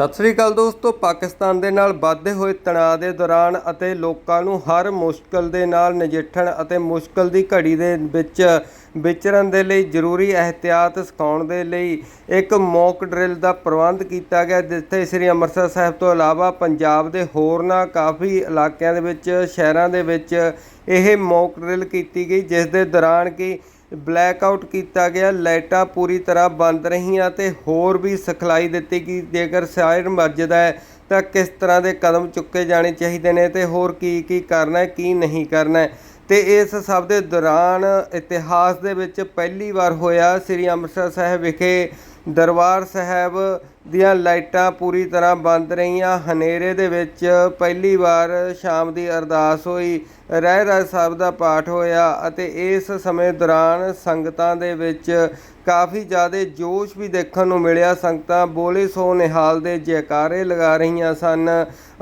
ਸਤਿ ਸ੍ਰੀ ਅਕਾਲ ਦੋਸਤੋ, ਪਾਕਿਸਤਾਨ ਦੇ ਨਾਲ ਵੱਧਦੇ ਹੋਏ ਤਣਾਅ ਦੇ ਦੌਰਾਨ ਅਤੇ ਲੋਕਾਂ ਨੂੰ ਹਰ ਮੁਸ਼ਕਲ ਦੇ ਨਾਲ ਨਜਿੱਠਣ ਅਤੇ ਮੁਸ਼ਕਲ ਦੀ ਘੜੀ ਦੇ ਵਿੱਚ ਵਿਚਰਨ ਦੇ ਲਈ ਜ਼ਰੂਰੀ ਅਹਿਤਿਆਤ ਸਿਖਾਉਣ ਦੇ ਲਈ ਇੱਕ ਮੌਕ ਡਰਿਲ ਦਾ ਪ੍ਰਬੰਧ ਕੀਤਾ ਗਿਆ, ਜਿੱਥੇ ਸ੍ਰੀ ਅੰਮ੍ਰਿਤਸਰ ਸਾਹਿਬ ਤੋਂ ਇਲਾਵਾ ਪੰਜਾਬ ਦੇ ਹੋਰਨਾਂ ਕਾਫੀ ਇਲਾਕਿਆਂ ਦੇ ਵਿੱਚ, ਸ਼ਹਿਰਾਂ ਦੇ ਵਿੱਚ ਇਹ ਮੌਕ ਡਰਿਲ ਕੀਤੀ ਗਈ, ਜਿਸ ਦੇ ਦੌਰਾਨ ਕਿ ਬਲੈਕ ਆਊਟ ਕੀਤਾ ਗਿਆ, ਲਾਈਟਾਂ ਪੂਰੀ ਤਰ੍ਹਾਂ ਬੰਦ ਰਹੀਆਂ ਤੇ ਹੋਰ ਵੀ ਸਿਖਲਾਈ ਦਿੱਤੀ ਕਿ ਜੇਕਰ ਸਾਇਰ ਵੱਜਦਾ ਹੈ, ਤਾਂ ਕਿਸ ਤਰ੍ਹਾਂ ਦੇ ਕਦਮ ਚੁੱਕੇ ਜਾਣੇ ਚਾਹੀਦੇ ਨੇ ਤੇ ਹੋਰ ਕੀ ਕੀ ਕਰਨਾ ਹੈ, ਕੀ ਨਹੀਂ ਕਰਨਾ ਹੈ? ਤੇ ਇਸ ਸਭ ਦੇ ਦੌਰਾਨ ਇਤਿਹਾਸ ਦੇ ਵਿੱਚ ਪਹਿਲੀ ਵਾਰ ਹੋਇਆ ਸ੍ਰੀ ਅੰਮ੍ਰਿਤਸਰ ਸਾਹਿਬ ਵਿਖੇ ਦਰਬਾਰ ਸਾਹਿਬ ਦੀਆਂ ਲਾਈਟਾਂ ਪੂਰੀ ਤਰ੍ਹਾਂ ਬੰਦ ਰਹੀਆਂ। ਹਨੇਰੇ ਦੇ ਵਿੱਚ ਪਹਿਲੀ ਵਾਰ ਸ਼ਾਮ ਦੀ ਅਰਦਾਸ ਹੋਈ। ਰਹਿ ਰਹਿ ਸਾਹਿਬ ਦਾ ਪਾਠ ਹੋਇਆ ਅਤੇ ਇਸ ਸਮੇਂ ਦੌਰਾਨ ਸੰਗਤਾਂ ਦੇ ਵਿੱਚ ਕਾਫੀ ਜ਼ਿਆਦਾ ਜੋਸ਼ ਵੀ ਦੇਖਣ ਨੂੰ ਮਿਲਿਆ। ਸੰਗਤਾਂ ਬੋਲੇ ਸੋ ਨਿਹਾਲ ਦੇ ਜੈਕਾਰੇ ਲਗਾ ਰਹੀਆਂ ਸਨ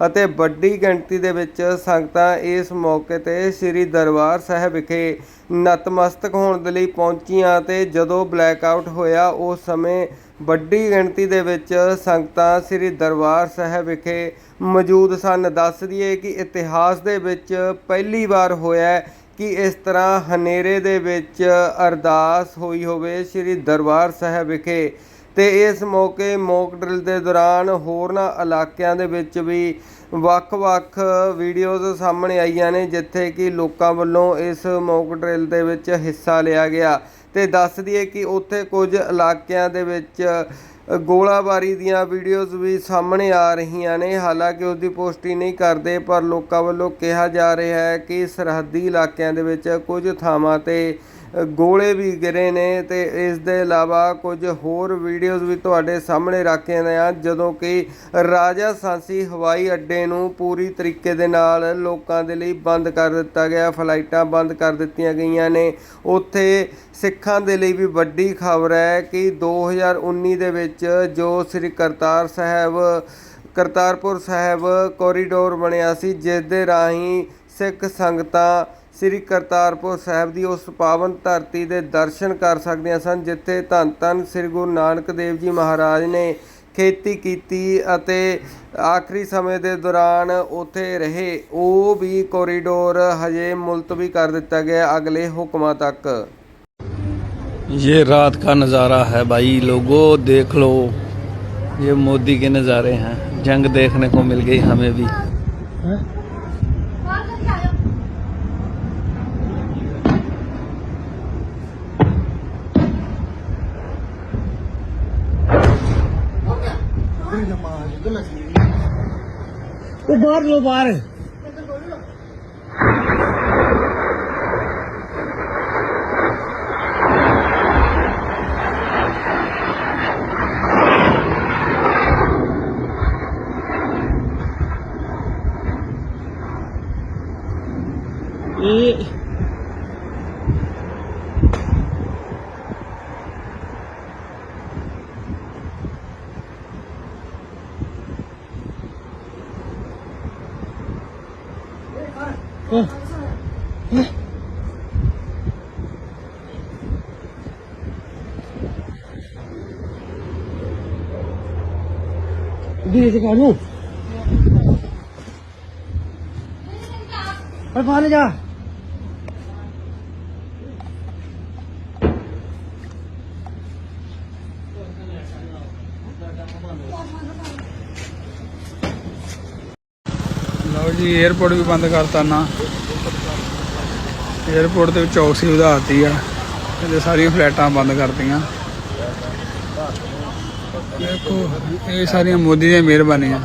ਅਤੇ ਵੱਡੀ ਗਿਣਤੀ ਦੇ ਵਿੱਚ ਸੰਗਤਾਂ ਇਸ ਮੌਕੇ ਤੇ ਸ੍ਰੀ ਦਰਬਾਰ ਸਾਹਿਬ ਵਿਖੇ ਨਤਮਸਤਕ ਹੋਣ ਦੇ ਲਈ ਪਹੁੰਚੀਆਂ ਤੇ ਜਦੋਂ ਬਲੈਕ ਆਊਟ ਹੋਇਆ, ਉਸ ਸਮੇਂ ਵੱਡੀ ਗਿਣਤੀ ਦੇ ਵਿੱਚ ਸੰਗਤਾਂ ਸ੍ਰੀ ਦਰਬਾਰ ਸਾਹਿਬ ਵਿਖੇ ਮੌਜੂਦ ਸਨ। ਦੱਸ ਦਈਏ ਕਿ ਇਤਿਹਾਸ ਦੇ ਵਿੱਚ ਪਹਿਲੀ ਵਾਰ ਹੋਇਆ ਕਿ ਇਸ ਤਰ੍ਹਾਂ ਹਨੇਰੇ ਦੇ ਵਿੱਚ ਅਰਦਾਸ ਹੋਈ ਹੋਵੇ ਸ੍ਰੀ ਦਰਬਾਰ ਸਾਹਿਬ ਵਿਖੇ। ਤੇ ਇਸ ਮੌਕੇ ਮੌਕ ਡਰਿਲ ਦੇ ਦੌਰਾਨ ਹੋਰਨਾਂ ਇਲਾਕਿਆਂ ਦੇ ਵਿੱਚ ਵੀ ਵੱਖ-ਵੱਖ ਵੀਡੀਓਜ਼ ਸਾਹਮਣੇ ਆਈਆਂ ਨੇ, ਜਿੱਥੇ ਕਿ ਲੋਕਾਂ ਵੱਲੋਂ ਇਸ ਮੌਕ ਡਰਿਲ ਦੇ ਵਿੱਚ ਹਿੱਸਾ ਲਿਆ ਗਿਆ। ਤੇ ਦੱਸ ਦਈਏ ਕਿ ਉੱਥੇ ਕੁਝ ਇਲਾਕਿਆਂ ਦੇ ਵਿੱਚ ਗੋਲਾਬਾਰੀ ਦੀਆਂ ਵੀਡੀਓਜ਼ ਵੀ ਸਾਹਮਣੇ ਆ ਰਹੀਆਂ ਨੇ। ਹਾਲਾਂਕਿ ਉਸ ਦੀ ਪੁਸ਼ਟੀ ਨਹੀਂ ਕਰਦੇ, ਪਰ ਲੋਕਾਂ ਵੱਲੋਂ ਕਿਹਾ ਜਾ ਰਿਹਾ ਹੈ ਕਿ ਸਰਹੱਦੀ ਇਲਾਕਿਆਂ ਦੇ ਵਿੱਚ ਕੁਝ ਥਾਵਾਂ ਤੇ ਗੋਲੇ ਵੀ ਗਿਰੇ ਨੇ ਤੇ ਇਸ ਦੇ ਇਲਾਵਾ ਕੁਝ ਹੋਰ ਵੀਡੀਓਜ਼ ਵੀ ਤੁਹਾਡੇ ਸਾਹਮਣੇ ਰੱਖੇ ਨੇ ਆ। ਜਦੋਂ ਕਿ ਰਾਜਾ ਸਾਂਸੀ ਹਵਾਈ ਅੱਡੇ ਨੂੰ ਪੂਰੀ ਤਰੀਕੇ ਦੇ ਨਾਲ ਲੋਕਾਂ ਦੇ ਲਈ ਬੰਦ ਕਰ ਦਿੱਤਾ ਗਿਆ, ਫਲਾਈਟਾਂ ਬੰਦ ਕਰ ਦਿੱਤੀਆਂ ਗਈਆਂ ਨੇ। ਉੱਥੇ ਸਿੱਖਾਂ ਦੇ ਲਈ ਵੀ ਵੱਡੀ ਖਬਰ ਹੈ ਕਿ 2019 ਦੇ ਵਿੱਚ ਜੋ ਸ੍ਰੀ ਕਰਤਾਰ ਸਾਹਿਬ, ਕਰਤਾਰਪੁਰ ਸਾਹਿਬ ਕੋਰੀਡੋਰ ਬਣਿਆ ਸੀ, ਜਿਸ ਦੇ ਰਾਹੀਂ ਸਿੱਖ ਸੰਗਤਾਂ ਸ੍ਰੀ ਕਰਤਾਰਪੁਰ ਸਾਹਿਬ ਦੀ ਉਸ ਪਾਵਨ ਧਰਤੀ ਦੇ ਦਰਸ਼ਨ ਕਰ ਸਕਦੀਆਂ ਸਨ, ਜਿੱਥੇ ਧੰਨ ਧੰਨ ਸ੍ਰੀ ਗੁਰੂ ਨਾਨਕ ਦੇਵ ਜੀ ਮਹਾਰਾਜ ਨੇ ਖੇਤੀ ਕੀਤੀ ਅਤੇ ਆਖਰੀ ਸਮੇਂ ਦੇ ਦੌਰਾਨ ਉੱਥੇ ਰਹੇ। ਉਹ ਵੀ ਕੋਰੀਡੋਰ ਹਜੇ ਮੁਲਤਵੀ ਕਰ ਦਿੱਤਾ ਗਿਆ ਅਗਲੇ ਹੁਕਮਾਂ ਤੱਕ। ये रात का नज़ारा है भाई लोगों देख लो। ये मोदी के नज़ारे हैं जंग देखने को मिल गई हमें भी। है? बाहर लो बाहर। ਦੇ ਦੇ ਨੂੰ ਪਰ ਬਾਹਰ ਜਾ ਲਓ ਜੀ 에어ਪੋਰਟ ਵੀ ਬੰਦ ਕਰਤਾ ਨਾ। 에어ਪੋਰਟ ਦੇ ਵਿੱਚ ਔਕਸੀ ਵਧਾਤੀ ਆ। ਇਹਦੇ ਸਾਰੀਆਂ ਫਲੈਟਾਂ ਬੰਦ ਕਰਤੀਆਂ। ਦੇਖੋ, ਇਹ ਸਾਰੀਆਂ ਮੋਦੀ ਦੀਆਂ ਮਿਹਰਬਾਨੀਆਂ।